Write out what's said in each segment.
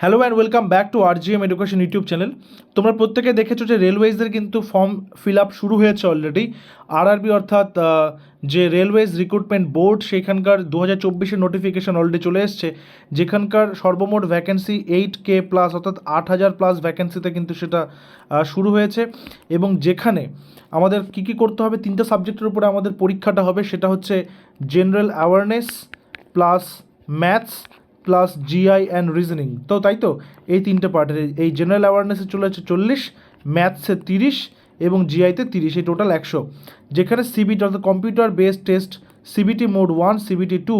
Hello and welcome back to R GM education YouTube channel তোমরা প্রত্যেকে দেখেছ যে রেলওয়েজদের কিন্তু ফর্ম ফিল আপ শুরু হয়েছে অলরেডি আরআরবি অর্থাৎ যে রেলওয়েজ রিক্রুটমেন্ট বোর্ড সেখানকার দু হাজার চব্বিশের নোটিফিকেশন অলরেডি চলে এসছে। যেখানকার সর্বমোট ভ্যাকেন্সি এইট কে প্লাস অর্থাৎ আট হাজার প্লাস ভ্যাকেন্সিতে কিন্তু সেটা শুরু হয়েছে। এবং যেখানে আমাদের কী কী করতে হবে, তিনটা সাবজেক্টের উপরে আমাদের পরীক্ষাটা হবে, সেটা হচ্ছে general awareness plus maths plus GI and reasoning তো তাই তো, এই তিনটে পার্টের এই জেনারেল অ্যাওয়ারনেসে চলে যাচ্ছে চল্লিশ ম্যাথসে তিরিশ এবং জিআইতে তিরিশ, এই টোটাল একশো। যেখানে সিবিটি অর্থাৎ computer based test CBT mode one CBT two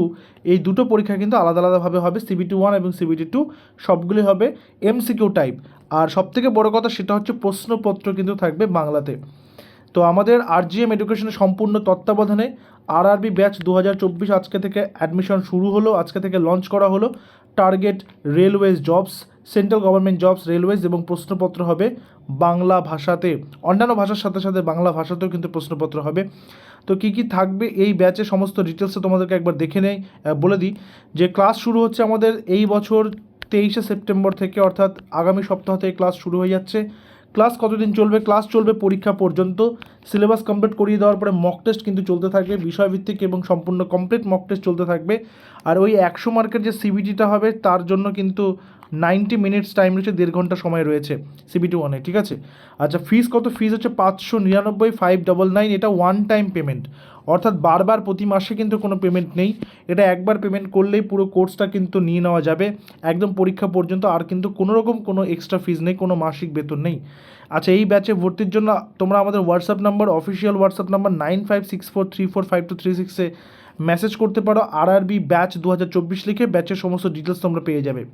এই দুটো পরীক্ষা কিন্তু আলাদা আলাদাভাবে হবে। সিবিটি ওয়ান এবং সিবিটি টু সবগুলি হবে এমসিকিউ টাইপ আর সবথেকে বড় কথা সেটা হচ্ছে প্রশ্নপত্র কিন্তু থাকবে বাংলাতে। তো আমাদের আরজিএম এডুকেশনের সম্পূর্ণ তত্ত্বাবধানে আরআরবি ব্যাচ দু হাজার চব্বিশ আজকে থেকে অ্যাডমিশন শুরু হলো, আজকে থেকে লঞ্চ করা হলো। Target railways jobs central government jobs railways এবং প্রশ্নপত্র হবে বাংলা ভাষাতে। অন্যান্য ভাষার সাথে সাথে বাংলা ভাষাতেও কিন্তু প্রশ্নপত্র হবে। তো কী কী থাকবে এই ব্যাচে সমস্ত ডিটেলসে তোমাদেরকে একবার দেখে নেই বলে দিই। যে ক্লাস শুরু হচ্ছে আমাদের এই বছর তেইশে সেপ্টেম্বর থেকে, অর্থাৎ আগামী সপ্তাহ থেকে ক্লাস শুরু হয়ে যাচ্ছে। ক্লাস কতদিন চলবে? ক্লাস চলবে পরীক্ষা পর্যন্ত। সিলেবাস কমপ্লিট করিয়ে দেওয়ার পরে মক টেস্ট কিন্তু চলতে থাকবে। বিষয়ভিত্তিক এবং সম্পূর্ণ কমপ্লিট মক টেস্ট চলতে থাকবে। আর ওই একশো মার্কের যে সিবিটিটা হবে, তার জন্য কিন্তু নাইনটি মিনিটস টাইম রয়েছে দেড় ঘণ্টা সময় রয়েছে সিবিটি ওয়ানে ঠিক আছে? আচ্ছা ফিস কত? ফিস হচ্ছে পাঁচশো নিরানব্বই ফাইভ ডবল নাইন এটা ওয়ান টাইম পেমেন্ট অর্থাৎ বারবার প্রতি মাসে কিন্তু কোনো পেমেন্ট নেই। এটা একবার পেমেন্ট করলেই পুরো কোর্সটা কিন্তু নিয়ে নেওয়া যাবে। একদম পরীক্ষা পর্যন্ত আর কিন্তু কোনো রকম কোনো এক্সট্রা ফিস নেই, কোনো মাসিক বেতন নেই। আচ্ছা এই ব্যাচে ভর্তির জন্য তোমরা আমাদের WhatsApp number official WhatsApp number nine five six four three four five two three সিক্সে মেসেজ করতে পারো। আর আর বি ব্যাচ দু হাজার চব্বিশ লিখে ব্যাচের সমস্ত ডিটেলস তোমরা পেয়ে যাবে।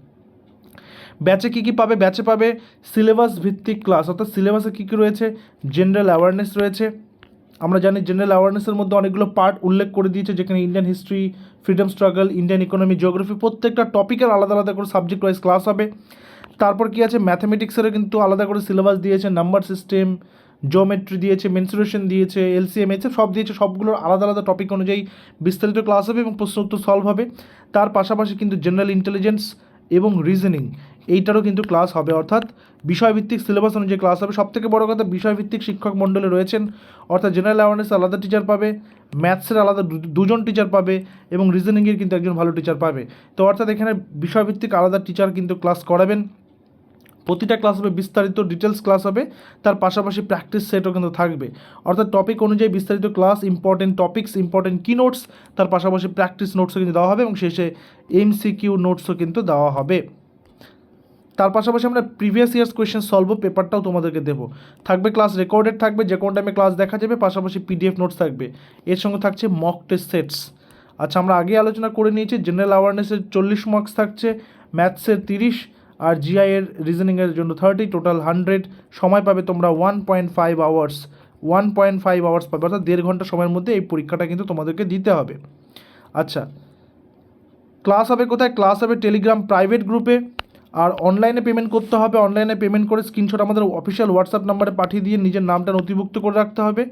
ব্যাচে কী কী পাবে? ব্যাচে পাবে সিলেবাস ভিত্তিক ক্লাস অর্থাৎ সিলেবাসে কী কী রয়েছে? জেনারেল অ্যাওয়ারনেস রয়েছে। আমরা জানি জেনারেল অ্যাওয়ারনেসের মধ্যে অনেকগুলো পার্ট উল্লেখ করে দিয়েছে, যেখানে Indian history freedom struggle Indian economy geography প্রত্যেকটা টপিকের আলাদা আলাদা করে সাবজেক্ট ওয়াইজ ক্লাস হবে। তারপর কি আছে? ম্যাথামেটিক্সেরও কিন্তু আলাদা করে সিলেবাস দিয়েছে নাম্বার সিস্টেম জিওমেট্রি দিয়েছে মেনসুরেশন দিয়েছে এলসিএম এছে সব দিয়েছে, সবগুলোর আলাদা আলাদা টপিক অনুযায়ী বিস্তারিত ক্লাস হবে এবং প্রশ্ন উত্তর সলভ হবে। তার পাশাপাশি কিন্তু জেনারেল ইন্টেলিজেন্স এবং রিজনিং এইটারও কিন্তু ক্লাস হবে। অর্থাৎ বিষয়ভিত্তিক সিলেবাস অনুযায়ী ক্লাস হবে। সবথেকে বড় কথা, বিষয়ভিত্তিক শিক্ষক মণ্ডলে রয়েছেন। অর্থাৎ জেনারেল অ্যাওয়ারনেস আলাদা টিচার পাবে ম্যাথসের আলাদা দুজন টিচার পাবে এবং রিজনিংয়ের কিন্তু একজন ভালো টিচার পাবে। তো অর্থাৎ এখানে বিষয়ভিত্তিক আলাদা টিচার কিন্তু ক্লাস করাবেন। প্রতিটা ক্লাস হবে, বিস্তারিত ডিটেলস ক্লাস হবে। তার পাশাপাশি প্র্যাকটিস সেটও কিন্তু থাকবে। অর্থাৎ টপিক অনুযায়ী বিস্তারিত ক্লাস ইম্পর্টেন্ট টপিকস ইম্পর্টেন্ট কি নোটস তার পাশাপাশি প্র্যাকটিস নোটসও কিন্তু দেওয়া হবে এবং শেষে এমসিকিউ নোটসও কিন্তু দেওয়া হবে। তার পাশাপাশি আমরা প্রিভিয়াস ইয়ার্স কোয়েশ্চেন সলভ পেপারটাও তোমাদেরকে দেবো। থাকবে ক্লাস রেকর্ডেড থাকবে, যে কোনো টাইমে ক্লাস দেখা যাবে, পাশাপাশি পিডিএফ নোটস থাকবে। এর সঙ্গে থাকছে মক টেস্ট সেটস আচ্ছা আমরা আগে আলোচনা করে নিয়েছি জেনারেল অ্যাওয়ারনেসের চল্লিশ মার্কস থাকছে ম্যাথসের তিরিশ, আর জিআই এর রিজনিংয়ের জন্য থার্টি টোটাল হান্ড্রেড সময় পাবে তোমরা one point five hours one point five hours পাবে, অর্থাৎ দেড় ঘণ্টা সময়ের মধ্যে এই পরীক্ষাটা কিন্তু তোমাদেরকে দিতে হবে। আচ্ছা ক্লাস হবে কোথায়? ক্লাস হবে টেলিগ্রাম প্রাইভেট গ্রুপে আর অনলাইনে পেমেন্ট করতে হবে। অনলাইনে পেমেন্ট করে স্ক্রিনশট আমাদের অফিসিয়াল হোয়াটসঅ্যাপ নাম্বারে পাঠিয়ে দিয়ে নিজের নামটা নথিভুক্ত করে রাখতে হবে।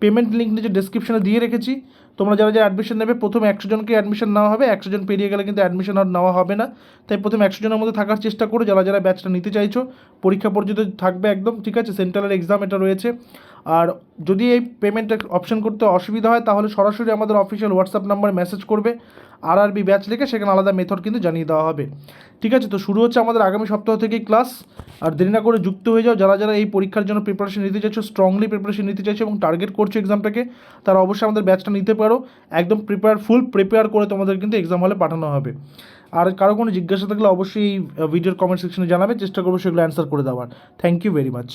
পেমেন্ট লিঙ্ক নিজের ডেসক্রিপশনে দিয়ে রেখেছি। তোমরা যারা যারা অ্যাডমিশন নেবে, প্রথম একশো জনকে অ্যাডমিশন নেওয়া হবে। একশো জন পেরিয়ে গেলে কিন্তু অ্যাডমিশন আর নেওয়া হবে না। তাই প্রথম একশো জনের মধ্যে থাকার চেষ্টা করো, যারা যারা ব্যাচটা নিতে চাইছো। পরীক্ষা পর্যন্ত থাকবে একদম, ঠিক আছে? সেন্ট্রালের এক্সাম এটা রয়েছে। আর যদি এই পেমেন্ট অপশন করতে অসুবিধা হয়, তাহলে সরাসরি আমাদের অফিসিয়াল হোয়াটসঅ্যাপ নাম্বারে মেসেজ করবে। আর আরবি ব্যাচ লিখে সেখানে আলাদা মেথড কিন্তু জানিয়ে দেওয়া হবে। ঠিক আছে? তো শুরু হচ্ছে আমাদের আগামী সপ্তাহ থেকেই ক্লাস আর দেরি না করে যুক্ত হয়ে যাও। যারা যারা এই পরীক্ষার জন্য প্রিপারেশন নিতে চাইছো স্ট্রংলি প্রিপারেশন নিতে চাইছো এবং টার্গেট করছ এক্সামটাকে তারা অবশ্যই আমাদের ব্যাচটা নিতে পারো, একদম প্রিপেয়ার ফুল প্রিপেয়ার করে তোমাদের কিন্তু এক্সাম হলে পাঠানো হবে। আর কারও কোনো জিজ্ঞাসা থাকলে অবশ্যই এই ভিডিওর কমেন্ট সেকশনে জানাবে, চেষ্টা করব সেগুলো অ্যান্সার করে দেওয়ার। Thank you very much